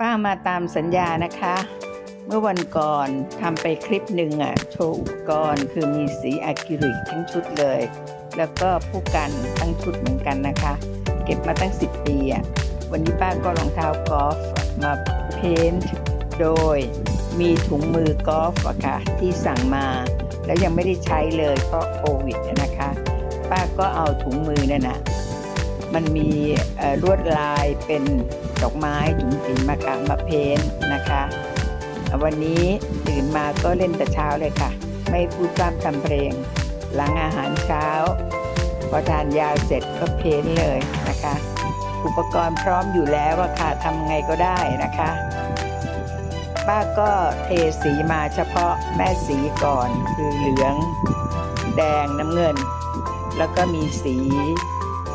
ป้ามาตามสัญญานะคะ เมื่อวันก่อนทำไปคลิปหนึ่งอะโชว์อุปกรณ์คือมีสีอะคริลิกทั้งชุดเลย แล้วก็ผู้กันทั้งชุดเหมือนกันนะคะ เก็บมาตั้ง 10 ปีอะวันนี้ป้าก็รองเท้ากอล์ฟมาเพ้นท์โดยมีถุงมือกอล์ฟอะค่ะที่สั่งมา แล้วยังไม่ได้ใช้เลยเพราะโควิดนะคะ ป้าก็เอาถุงมือนั่นนะ มันมีลวดลายเป็นดอกไม้ถุงสีมากางมาเพ้นนะคะ วันนี้ตื่นมาก็เล่นแต่เช้าเลยค่ะ ไม่พูดพร่ำทำเพลง หลังอาหารเช้า พอทานยาเสร็จก็เพ้นเลยนะคะ อุปกรณ์พร้อมอยู่แล้วอะค่ะทำไงก็ได้นะคะ ป้าก็เทสีมาเฉพาะแม่สีก่อนคือเหลือง แดงน้ำเงิน แล้วก็มีสี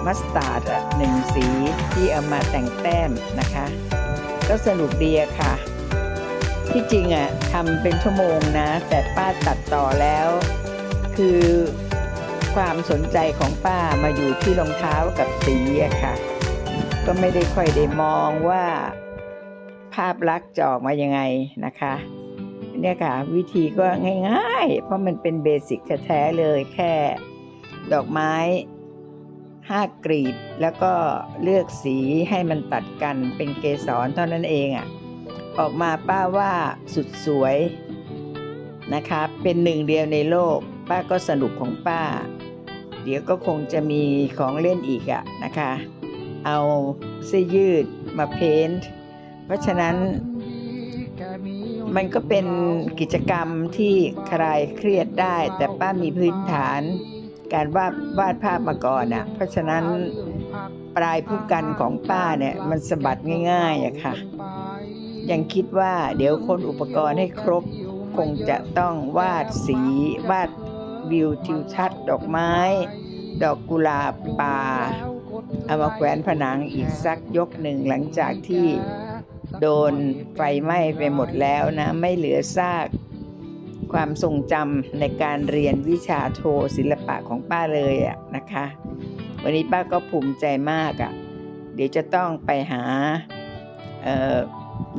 มัสตาร์ดหนึ่งสีที่เอามาแต่งแต้มนะคะ ก็สนุกดีอะค่ะ ที่จริงอะทำเป็นชั่วโมงนะ แต่ป้าตัดต่อแล้ว คือความสนใจของป้ามาอยู่ที่รองเท้ากับสีอะค่ะ ก็ไม่ได้ค่อยได้มองว่า ภาพลักษณ์จะออกมายังไงนะคะเนี่ยค่ะ วิธีก็ง่ายๆ เพราะมันเป็นเบสิกแท้ๆเลยแค่ ดอกไม้ ห้ากรีดแล้วก็เลือกสีให้มันตัดกันเป็นเกสรเท่านั้นเองอะ่ะออกมาป้าว่าสุดสวยนะคะเป็นหนึ่งเดียวในโลก ป้าก็สนุกของป้า เดี๋ยวก็คงจะมีของเล่นอีกอะนะคะ เอาเสื้อยืดมาเพ้นท์เพราะฉะนั้นมันก็เป็นกิจกรรมที่คลายเครียดได้ แต่ป้ามีพื้นฐาน การวาดวาดภาพมาก่อนอะเพราะฉะนั้นปลายผู้กันของป้าเนี่ยมันสะบัดง่ายๆอะค่ะ ยังคิดว่าเดี๋ยวคนอุปกรณ์ให้ครบคงจะต้องวาดสีวาดวิวทิวทัศน์ดอกไม้ ดอกกุหลาบป่าเอามาแขวนผนังอีกสักยกหนึ่งหลังจากที่โดนไฟไหม้ไปหมดแล้วนะ ไม่เหลือซาก ความทรงจำในการเรียนวิชาโทศิลปะของป้าเลยอะนะคะ วันนี้ป้าก็ภูมิใจมากอะเดี๋ยวจะต้องไปหา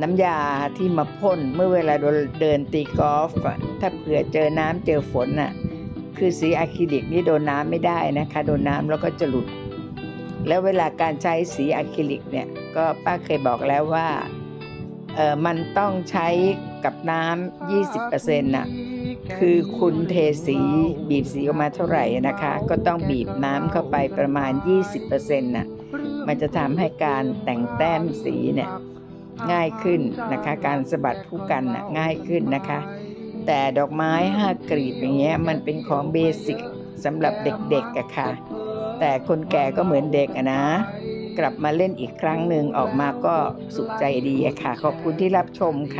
น้ำยาที่มาพ่นเมื่อเวลาเดินตีกอล์ฟถ้าเผื่อเจอน้ำเจอฝนน่ะคือสีอะคริลิกนี่โดนน้ำไม่ได้นะคะ โดนน้ำแล้วก็จะหลุด แล้วเวลาการใช้สีอะคริลิกเนี่ยก็ป้าเคยบอกแล้วว่าเออมันต้องใช้กับน้ำ20%น่ะ คือคุณเทสีบีบสีออกมาเท่าไหร่นะคะ ก็ต้องบีบน้ำเข้าไปประมาณ 20%น่ะมันจะทำให้การแต่งแต้มสีเนี่ยง่ายขึ้นนะคะ การสะบัดผู้กันน่ะง่ายขึ้นนะคะ แต่ดอกไม้ห้ากรีบอย่างเงี้ยมันเป็นของเบสิกสำหรับเด็กๆอะค่ะ แต่คนแก่ก็เหมือนเด็กอะนะ กลับมาเล่นอีกครั้งหนึ่งออกมาก็สุขใจดีอะค่ะ ขอบคุณที่รับชมค่ะ